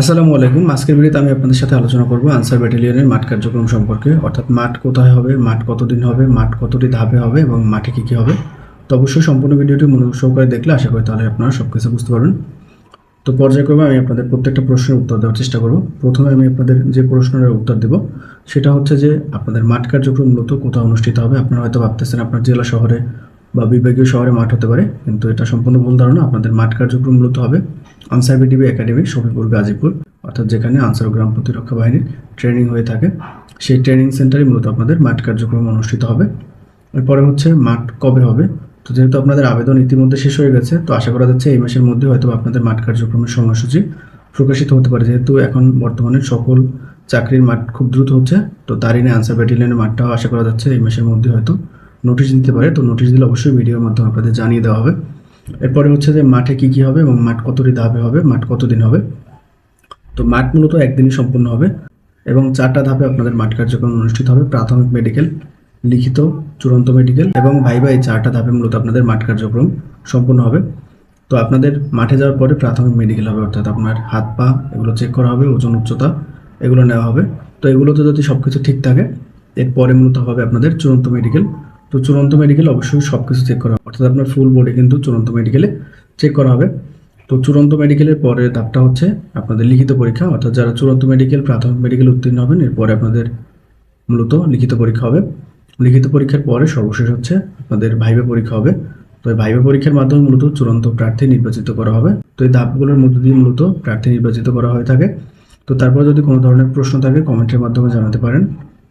আসসালামু আলাইকুম। আজকের ভিডিওতে আমি আপনাদের সাথে আলোচনা করব আনসার ব্যাটালিয়নের মাঠ কার্যক্রম সম্পর্কে। অর্থাৎ মাঠ কোথায় হবে, মাঠ কতদিন হবে, মাঠ কতটি ধাপে হবে এবং মাঠে কী কী হবে। তো অবশ্যই সম্পূর্ণ ভিডিওটি মনোযোগ সহকারে দেখলে আশা করি তাহলে আপনারা সব কিছু বুঝতে পারবেন। তো পর্যায়ক্রমে আমি আপনাদের প্রত্যেকটা প্রশ্নের উত্তর দেওয়ার চেষ্টা করব। প্রথমে আমি আপনাদের যে প্রশ্নের উত্তর দেব, সেটা হচ্ছে যে আপনাদের মাঠ কার্যক্রম মূলত কোথাও অনুষ্ঠিত হবে? আপনারা হয়তো ভাবতেছেন আপনার জেলা শহরে বা বিভাগীয় শহরে মাঠ হতে পারে, কিন্তু এটা সম্পূর্ণ ভুল ধারণা। আপনাদের মাঠ কার্যক্রম মূলত হবে আনসার বিটিভি একাডেমি, শফিপুর, গাজীপুর, অর্থাৎ যেখানে আনসার গ্রাম প্রতিরক্ষা বাহিনীর ট্রেনিং হয়ে থাকে। সেই ট্রেনিং সেন্টারে মূলত আপনাদের মাঠ কার্যক্রম অনুষ্ঠিত হবে। এরপরে হচ্ছে মাঠ কবে হবে? তো যেহেতু আপনাদের আবেদন ইতিমধ্যে শেষ হয়ে গেছে, তো আশা করা যাচ্ছে এই মাসের মধ্যে হয়তো আপনাদের মাঠ কার্যক্রমের সময়সূচি প্রকাশিত হতে পারে। যেহেতু এখন বর্তমানে সকল চাকরির মাঠ খুব দ্রুত হচ্ছে, তো তারই নিয়ে আনসার ব্যাটালিয়নের মাঠটাও আশা করা যাচ্ছে এই মাসের মধ্যে হয়তো নোটিশ দিতে পারে। তো নোটিশ দিলে অবশ্যই ভিডিওর মাধ্যমে আপনাদের জানিয়ে দেওয়া হবে। এরপরে হচ্ছে যে মাঠে কি কি হবে এবং মাঠ কতটি ধাপে হবে, মাঠ কতদিন হবে? তো মাঠ মূলত একদিনই সম্পূর্ণ হবে এবং চারটা ধাপে আপনাদের মাঠ কার্যক্রম অনুষ্ঠিত হবে, প্রাথমিক মেডিকেল লিখিত, চূড়ান্ত মেডিকেল এবং ভাই ভাই চারটা ধাপে মূলত আপনাদের মাঠ কার্যক্রম সম্পূর্ণ হবে। তো আপনাদের মাঠে যাওয়ার পরে প্রাথমিক মেডিকেল হবে, অর্থাৎ আপনার হাত পা এগুলো চেক করা হবে, ওজন উচ্চতা এগুলো নেওয়া হবে। তো এগুলোতে যদি সব কিছু ঠিক থাকে, এরপরে মূলত হবে আপনাদের চূড়ান্ত মেডিকেল তো চূড়ান্ত মেডিকেল অবশ্যই সব কিছু চেক করা হবে। অর্থাৎ আপনার ফুল বডি কিন্তু চূড়ান্ত মেডিকেলে চেক করা হবে। তো চূড়ান্ত মেডিকেলের পরে ধাপটা হচ্ছে আপনাদের লিখিত পরীক্ষা। অর্থাৎ যারা চূড়ান্ত মেডিকেল প্রাথমিক মেডিকেল উত্তীর্ণ হবেন, এরপরে আপনাদের মূলত লিখিত পরীক্ষা হবে। লিখিত পরীক্ষার পরে সর্বশেষ হচ্ছে আপনাদের ভাইবা পরীক্ষা হবে। তো এই ভাইবা পরীক্ষার মাধ্যমে মূলত চূড়ান্ত প্রার্থী নির্বাচিত করা হবে। তো এই ধাপগুলোর মধ্য দিয়ে মূলত প্রার্থী নির্বাচিত করা হয়ে থাকে। তো তারপর যদি কোনো ধরনের প্রশ্ন থাকে কমেন্টের মাধ্যমে জানাতে পারেন।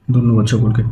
ধন্যবাদ সকলকে।